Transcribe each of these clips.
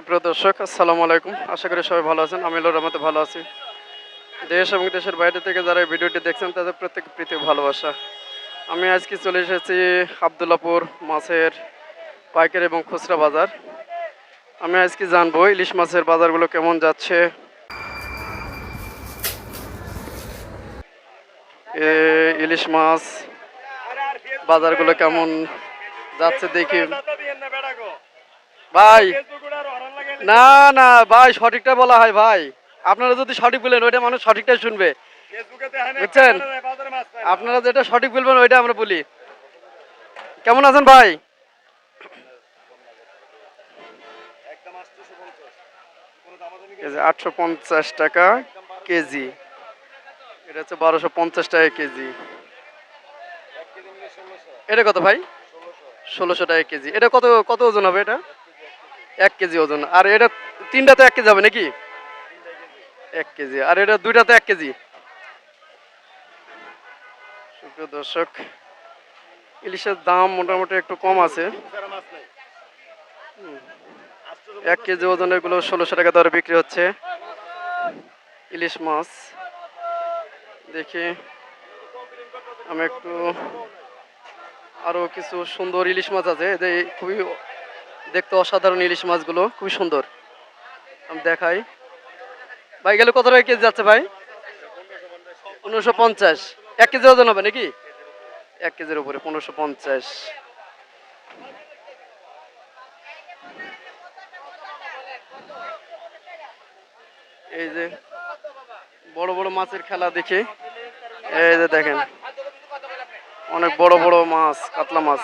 সুপ্রিয় দর্শক, আসসালামু আলাইকুম। আশা করি সবাই ভালো আছেন। আমি রহমতে ভালো আছি। দেশ এবং দেশের বাইরে থেকে যারা এই ভিডিওটি দেখছেন, তাদের প্রত্যেক প্রীতি ভালোবাসা। আমি আজকে চলে এসেছি আবদুল্লাপুর মাছের পাইকারি এবং খুচরা বাজার। আমি আজকে জানব ইলিশ মাছের বাজারগুলো কেমন যাচ্ছে। ইলিশ মাছ বাজারগুলো কেমন যাচ্ছে দেখি। ভাই না না, ভাই, সঠিকটা বলা হয়, ভাই। আপনারা যদি সঠিক বলেন, ওইটা মানুষ সঠিকটাই শুনবে। বুঝছেন? আপনারা যেটা সঠিক বলবেন, ওইটা আমরা বলি। কেমন আছেন, ভাই? আটশো পঞ্চাশ টাকা কেজি। এটা হচ্ছে বারোশো পঞ্চাশ টাকা কেজি। এটা কত, ভাই? ষোলোশো টাকা কেজি। এটা কত কত ওজন হবে এটা? এক কেজি ওজন। আর এটা তিনটা তো এক কেজি হবে নাকি? এক কেজি। আর এটা দুইটা তো এক কেজি। দর্শক, ইলিশের দাম মোটামুটি একটু কম আছে। এক কেজি ওজনেরগুলো ষোলোশো টাকা দরে বিক্রি হচ্ছে। ইলিশ মাছ। দেখি। আমি একটু আরও কিছু সুন্দর ইলিশ মাছ আছে। যে খুবই দেখতে অসাধারণ ইলিশ মাছগুলো, খুবই সুন্দর। আমি দেখাই। ভাই, গেলে কত টাকা কেজি যাচ্ছে ভাই? পনেরোশো পঞ্চাশ। এক কেজি ওজন হবে নাকি? এক কেজির উপরে পনেরোশো পঞ্চাশ। এই যে বড় বড় মাছের খেলা দেখি। এই যে দেখেন, অনেক বড় বড় মাছ, কাতলা মাছ।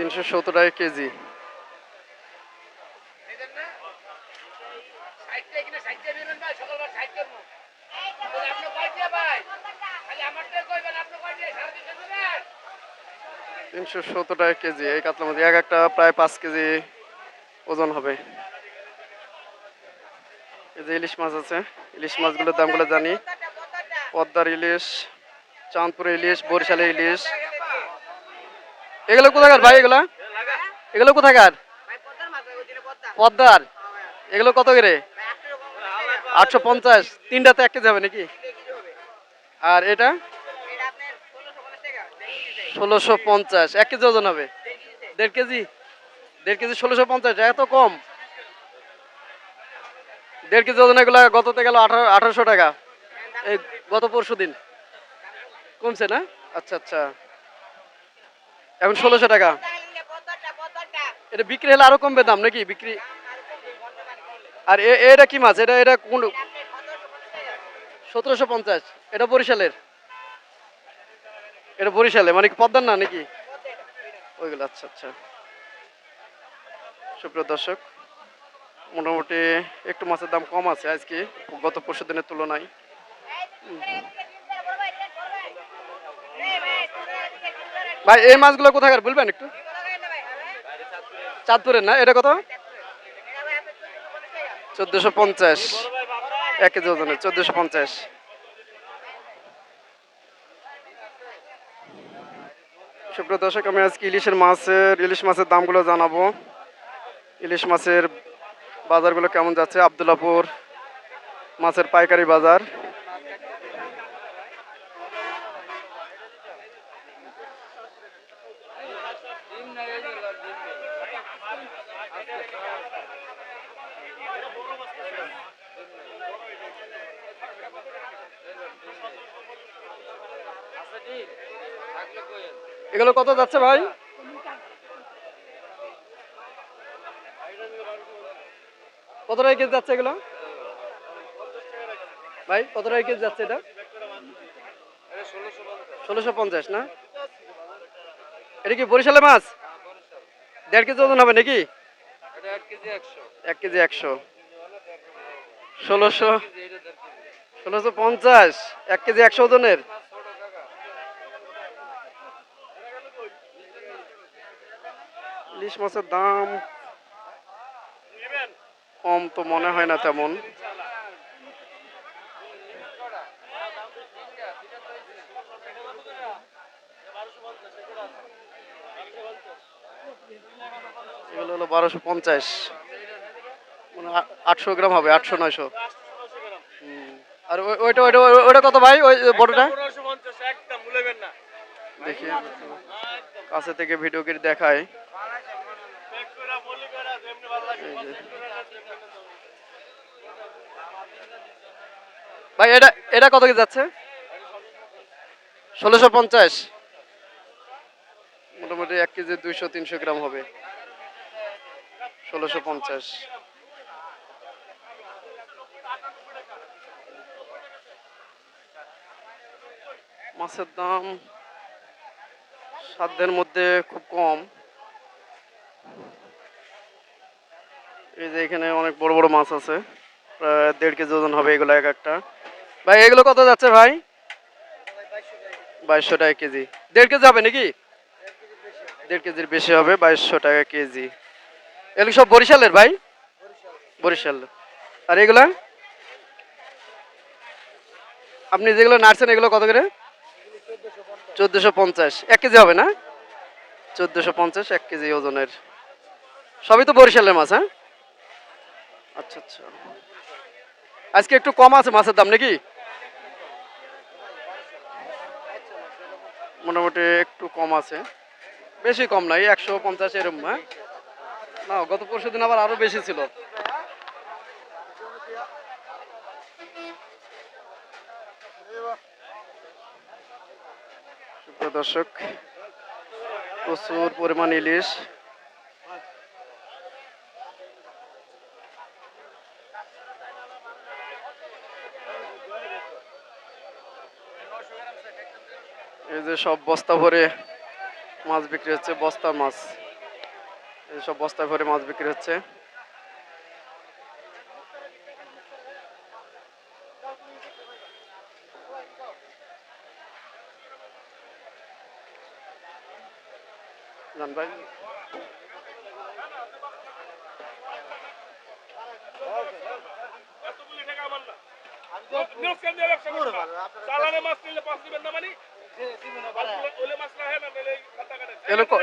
তিনশো সত্তর টাকা কেজি। তিনশো সত্তর টাকা কেজি, এই কাতলা মাছ এক একটা প্রায় পাঁচ কেজি ওজন হবে। এই যে ইলিশ মাছ আছে, ইলিশ মাছগুলোর দামগুলো জানি। পদ্মার ইলিশ, চাঁদপুরের ইলিশ, বরিশালের ইলিশ এগুলো কোথাকার ভাই এগুলা? এগুলো কোথাকার? পদ্মার। এগুলো কত করে? আটশো পঞ্চাশ। তিনটাতে এক কেজি হবে নাকি? আর এটা? ষোলোশো পঞ্চাশ। এক কেজি ওজন হবে? দেড় কেজি? দেড় কেজি ষোলোশো পঞ্চাশ। এত কম? দেড় কেজি ওজন এগুলো গততে গেল আঠারো আঠারোশো টাকা। এই গত পরশু দিন কমছে না? আচ্ছা আচ্ছা। এখন ষোলোশো টাকা। এটা বিক্রি হলে আরও কমবে দাম নাকি? বিক্রি আর এটা কি মাছ? এটা এটা কোন সতেরোশো পঞ্চাশ। এটা বরিশালের। এটা বরিশালে মানে পদ্মার না নাকি? ওইগুলো আচ্ছা আচ্ছা। সুপ্রিয় দর্শক, মোটামুটি একটু মাছের দাম কম আছে আজকে, গত পরশু দিনের তুলনায়। ভাই, এই মাছগুলো কোথাকার? বলবেন একটু? চাঁদপুরের না? এটা কত? চোদ্দশো পঞ্চাশ। এক কেজি ওজনের, চোদ্দশো পঞ্চাশ। সুপ্রিয় দর্শক, আমি আজকে ইলিশের মাছের, ইলিশ মাছের দামগুলো জানাব। ইলিশ মাছের বাজারগুলো কেমন যাচ্ছে? আবদুল্লাপুর মাছের পাইকারি বাজার। এগুলো কত যাচ্ছে ভাই? কত টাকা কেজি যাচ্ছে এগুলো? ভাই, কত টাকা কেজি যাচ্ছে এটা? ষোলোশো পঞ্চাশ, না? এটা কি বরিশালে মাছ? দেড় কেজি ওজন হবে নাকি? এক কেজি একশো। ষোলোশো ষোলোশো পঞ্চাশ, এক কেজি একশো ওজনের? ইলিশ মাছের দাম কম তো মনে হয় না তেমন। এগুলো হলো বারোশো পঞ্চাশ। মানে আটশো গ্রাম হবে আটশো নয়শো। আর ওই- ওইটা ওইটা ওইটা কত ভাই? ওই বড়টা? দেখি। কাছে থেকে ভিডিও করে দেখায়। ভাই এটা এটা কত কি যাচ্ছে? ষোলোশো পঞ্চাশ। মোটামুটি এক কেজি দুইশো তিনশো গ্রাম হবে। ষোলোশো পঞ্চাশ। মাছের দাম সাধ্যের মধ্যে খুব কম। এই যে এখানে অনেক বড় বড় মাছ আছে। প্রায় দেড় কেজি ওজন হবে এগুলো এক একটা। ভাই, এগুলো কত যাচ্ছে ভাই? বাইশশো টাকা কেজি। দেড় কেজি হবে নাকি? দেড় কেজির বেশি হবে, বাইশশো টাকা কেজি। এগুলো সব বরিশালের ভাই? বরিশাল। আর এগুলা? আপনি যেগুলো নাড়ছেন, এগুলো কত করে? চোদ্দোশো পঞ্চাশ। এক কেজি হবে না? চোদ্দোশো পঞ্চাশ, এক কেজি ওজনের। সবই তো বরিশালের মাছ হ্যাঁ? আচ্ছা আচ্ছা। আজকে একটু কম আছে মাছের দাম, নাকি? মোটামুটি একটু কম আছে। বেশি কম নাই, একশো পঞ্চাশ এরকম হ্যাঁ? না, গত পরশু দিন আবার আরও বেশি ছিল। দর্শক, প্রচুর পরিমাণ ইলিশ। এই যে সব বস্তা ভরে মাছ বিক্রি হচ্ছে, বস্তা মাছ। এই সব বস্তা ভরে মাছ বিক্রি হচ্ছে। চালানে মাছ নিলে পাঁচ দিবেন না মানে?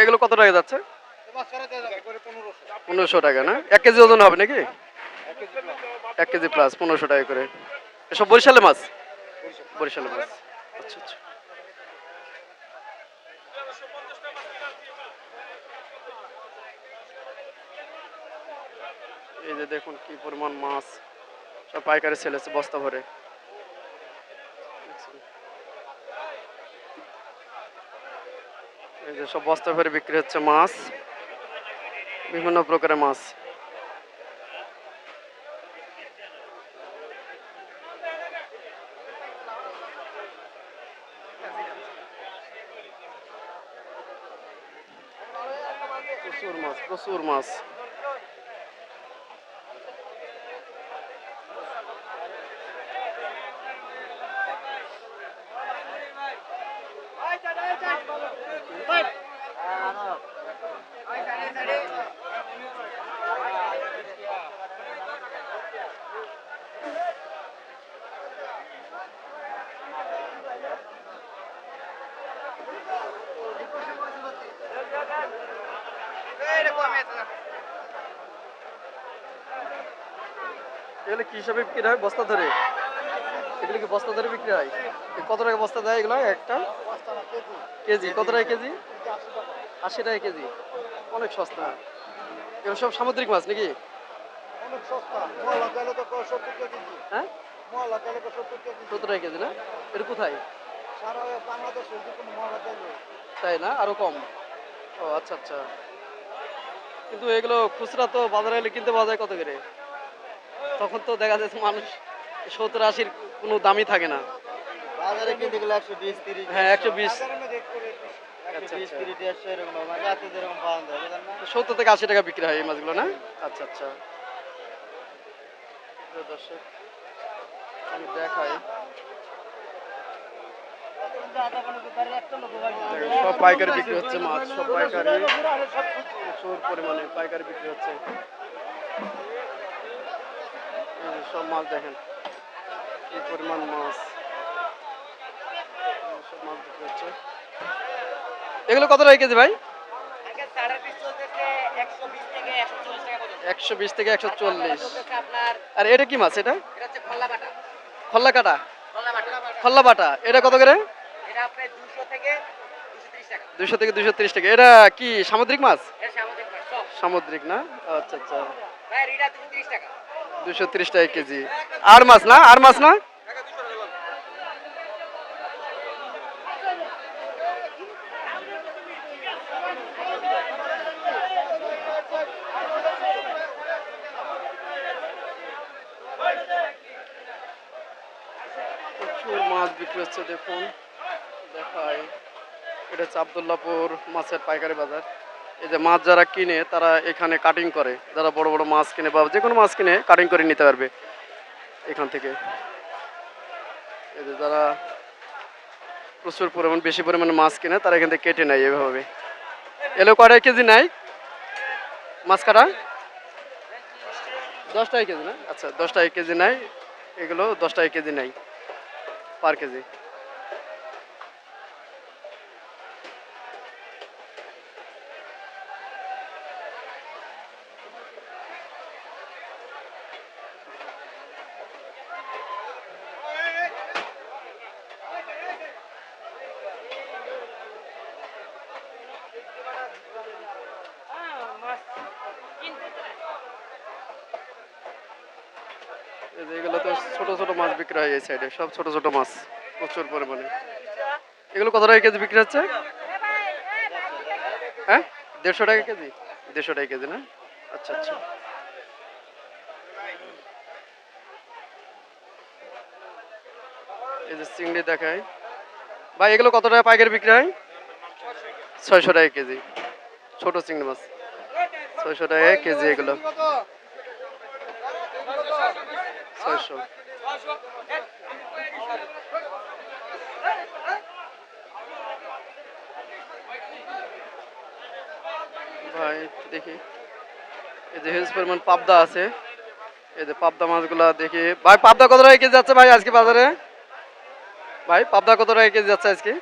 এগুলো কত টাকা যাচ্ছে? পনেরোশো টাকা, না? এক কেজি ওজন হবে নাকি? এক কেজি প্লাস পনেরোশো টাকা করে। এসব বরিশালের মাছ? বরিশালের মাছ। আচ্ছা আচ্ছা। এই যে দেখুন কি পরিমাণ মাছ। সব পাইকারি ছেলেছে বস্তা ভরে। এই যে সব বস্তা ভরে বিক্রি হচ্ছে মাছ, বিভিন্ন প্রকারের মাছ। প্রচুর মাছ প্রচুর মাছ। এগুলো কি হিসাবে বিক্রি হয়? বস্তা ধরে। এগুলো কি বস্তা ধরে বিক্রি হয়? কত টাকা বস্তা দেয় এগুলো? একটা? কেজি। কত টাকা কেজি? আশি টাকা কেজি। অনেক সস্তা। এগুলো সব সামুদ্রিক মাছ নাকি? অনেক সস্তা। হ্যাঁ? মহলা সত্তর টাকা কেজি। না? এটা কোথায়? তাই না? আরও কম। ও আচ্ছা আচ্ছা। কিন্তু এগুলো খুচরা তো বাজারে এলে কিনতে পাওয়া যায় কত করে? তখন তো দেখা যাচ্ছে মানুষ সত্তর আশির কোনো দামই থাকে না। বাজারে কিনতে গেলে একশো বিশ তিরিশ হ্যাঁ একশো বিশ। আচ্ছা, আচ্ছা। সত্তর থেকে আশি টাকা বিক্রি হয় এই মাছগুলো না? আচ্ছা আচ্ছা। দর্শক আমি দেখাই। দেখেন, সব পাইকারি বিক্রি হচ্ছে মাছ সব পাইকারি। প্রচুর পরিমাণে পাইকারি বিক্রি হচ্ছে। সব মাছ দেখেন কি পরিমাণ মাছ। সব মাছ বিক্রি হচ্ছে। এগুলো কত টাকা কেজি ভাই? একশো বিশ থেকে একশো চল্লিশ। আর এটা কি মাছ এটা? খল্লা কাটা। খল্লা বাটা। এটা কত করে? দুশো থেকে দুশো তিরিশ টাকা। এটা কি সামুদ্রিক মাছ? সামুদ্রিক না? আচ্ছা আচ্ছা। দুশো তিরিশ টাকা। দুশো তিরিশ টাকা কেজি। আর মাছ না? আর মাছ না? প্রচুর মাছ বিক্রি হচ্ছে দেখুন। দেখাই এটা হচ্ছে আবদুল্লাপুর মাছের পাইকারি বাজার। এই যে মাছ যারা কিনে, তারা এখানে কাটিং করে। যারা বড় বড় মাছ কিনে বা যে কোনো মাছ কিনে কাটিং করে নিতে পারবে এখান থেকে। এই যে যারা প্রচুর পরিমাণ, বেশি পরিমাণে মাছ কিনে, তারা এখান থেকে কেটে নেয় এভাবে। এলো কয়টা কেজি নাই? মাছ কাটা? দশ টাকা কেজি না? আচ্ছা দশ টাকা কেজি নাই। এগুলো দশ টাকা কেজি নাই পার কেজি এই যে এগুলো তো ছোট ছোট মাছ বিক্রি হয় এই সাইডে সব ছোট ছোট মাছ, প্রচুর পরিমাণে। এগুলো কত টাকা কেজি বিক্রি হচ্ছে? হ্যাঁ? দেড়শো টাকা কেজি? দেড়শো টাকা কেজি না? আচ্ছা আচ্ছা। এই যে চিংড়ি দেখায় ভাই, এগুলো কত টাকা পাইকারি বিক্রি হয়? ছয়শো টাকা কেজি। ছোট চিংড়ি মাছ। ছয়শো টাকা কেজি এগুলো। ছয়শো। এই যে পাবদা আছে। এই দেখি। পাবদা কত কেজি যাচ্ছে ভাই আজকে বাজারে? ভাই, পাবদা কত কেজি যাচ্ছে আজকে?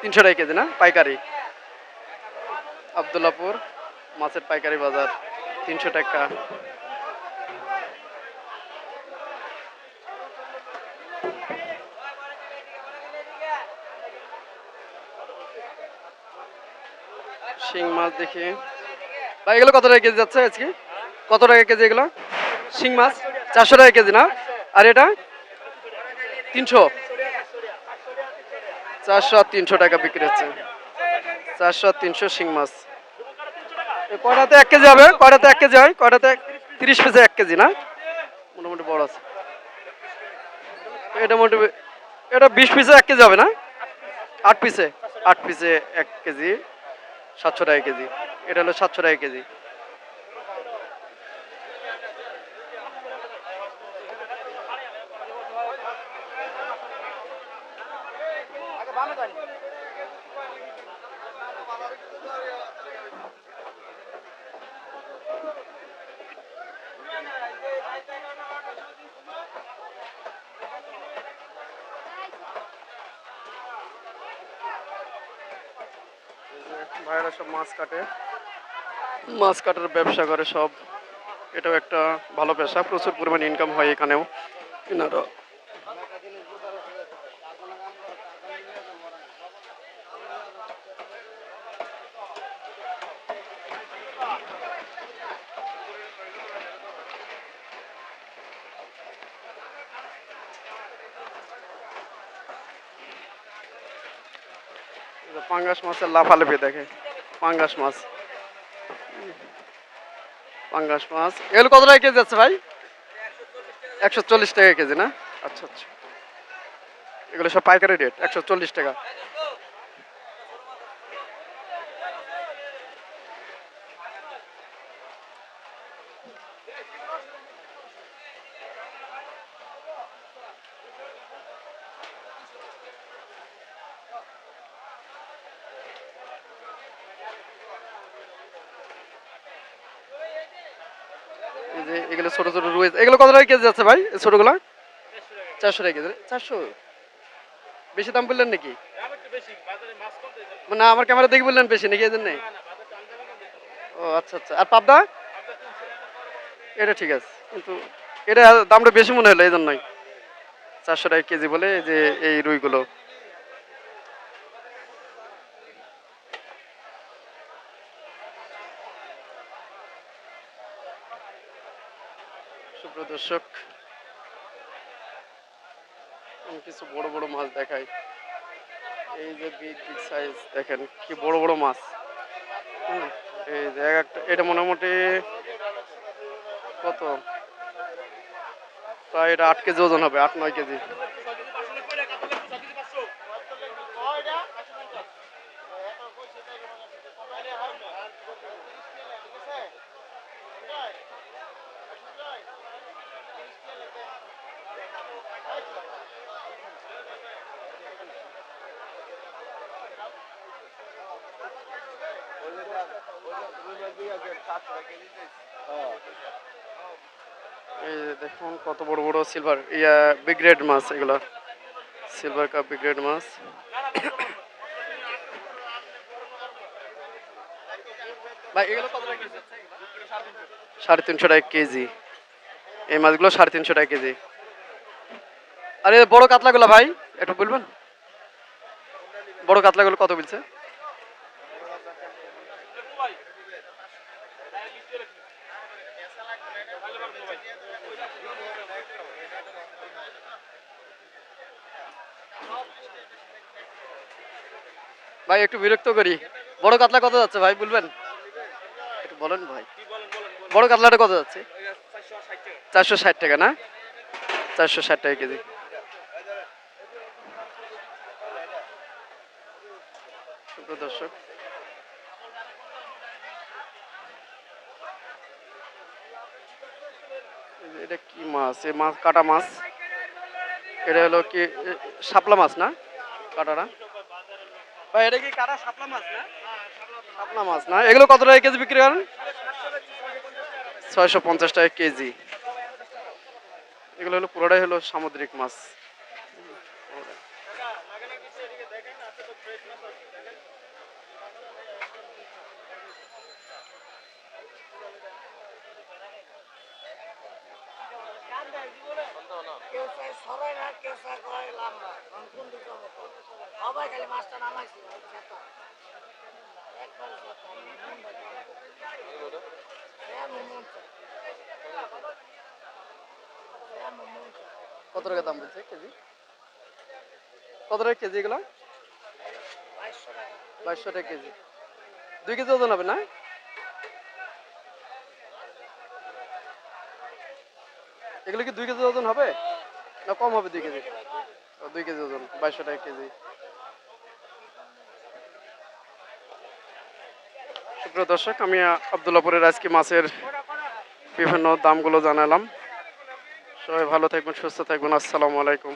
তিনশো টাকা কেজি না? পাইকারি। আবদুল্লাপুর মাছের পাইকারি বাজার। তিনশো টাকা। শিং মাছ দেখি। ভাই, এগুলো কত টাকা কেজি যাচ্ছে আজকে? কত টাকা কেজি এগুলো? শিং মাছ? চারশো টাকা কেজি, না? আর এটা? তিনশো। চারশো আর তিনশো টাকা বিক্রি হচ্ছে। চারশো আর তিনশো শিং মাছ। কয়টাতে এক কেজি হবে? কয়টাতে এক কেজি হয়? কয়টাতে তিরিশ পিসে এক কেজি, না? মোটামুটি বড় আছে। এটা মোটামুটি এটা বিশ পিসে এক কেজি হবে, না? আট পিসে। আট পিসে এক কেজি। সাতশো টাকা কেজি। এটা হলো সাতশো টাকা কেজি। যে সব মাছ কাটে। মাছ কাটার ব্যবসা করে সব। এটাও একটা ভালো পেশা, প্রচুর পরিমাণ ইনকাম হয় এখানেও। এনারা পাঙ্গাস মাছের লাফালাফি দেখে। পাঙ্গাস মাছ। পাঙ্গাস মাছ। এগুলো কত টাকা কেজি যাচ্ছে ভাই? একশো চল্লিশ টাকা কেজি, না? আচ্ছা আচ্ছা। এগুলো সব পাইকারি রেট একশো চল্লিশ টাকা। যে এগুলো ছোট ছোট এগুলো কত টাকা কেজি যাচ্ছে ভাই ছোটগুলা? চারশো টাকা কেজি, চারশো? বেশি দাম বললেন নাকি? আমার ক্যামেরা দেখে বললেন বেশি নাকি, এই জন্যে। না না বাজার টান টাকা কম দেখুন ও আচ্ছা আচ্ছা। আর পাবদা? এটা ঠিক আছে, কিন্তু এটা দামটা বেশি মনে হলো, এই জন্যই। চারশো টাকা কেজি বলে যে এই রুইগুলো। আমি কিছু বড় বড় মাছ দেখাই। এই যে বিগ সাইজ দেখেন কি বড় বড় মাছ। এই যে এক একটা, এটা মোটামুটি কত? প্রায় এটা আট কেজি ওজন হবে, আট, নয় কেজি। দেখুন কত বড় বড় সিলভার ইয়া বিগ রেড মাছ এগুলো। সিলভার কাপ বিগ রেড মাছ। সাড়ে তিনশো টাকা কেজি। এই মাছগুলো সাড়ে তিনশো টাকা কেজি। আরে, বড় কাতলাগুলো ভাই, একটু বলবেন? বড় কাতলাগুলো কত বলছে? ভাই একটু বিরক্ত করি। বড় কাতলা কত যাচ্ছে ভাই বলবেন? একটু বলেন ভাই। বড় কাতলাটা কত যাচ্ছে? চারশো ষাট টাকা না? চারশো ষাট টাকা কেজি। দর্শক। এটা কি মাছ? মাছ কাটা মাছ। এটা হলো কি এ, শাপলা মাছ না? কাটাটা ভাই এটা কি কাটা শাপলা মাছ না? শাপলা মাছ না। এগুলো কত টাকা কেজি বিক্রি করেন? ছয়শো পঞ্চাশ টাকা কেজি। এগুলো হলো পুরোটাই হলো সামুদ্রিক মাছ। কেউ চায় সরাই না কেউ কয় লাম্বা কারণ কোন দিকে সবাই খালি মাছটা নামাইছে কত টাকা দাম বলছে কেজি? কত টাকা কেজি এগুলো? বাইশশো টাকা কেজি। দুই কেজি ওজন হবে না? এগুলো কি দুই কেজি ওজন হবে? না কম হবে দুই কেজি? দুই কেজি ওজন বাইশশো টাকা কেজি। সুপ্রিয় দর্শক, আমি আবদুল্লাপুরের আজকে মাছের বিভিন্ন দামগুলো জানালাম। সবাই ভালো থাকবেন, সুস্থ থাকবেন। আসসালামু আলাইকুম।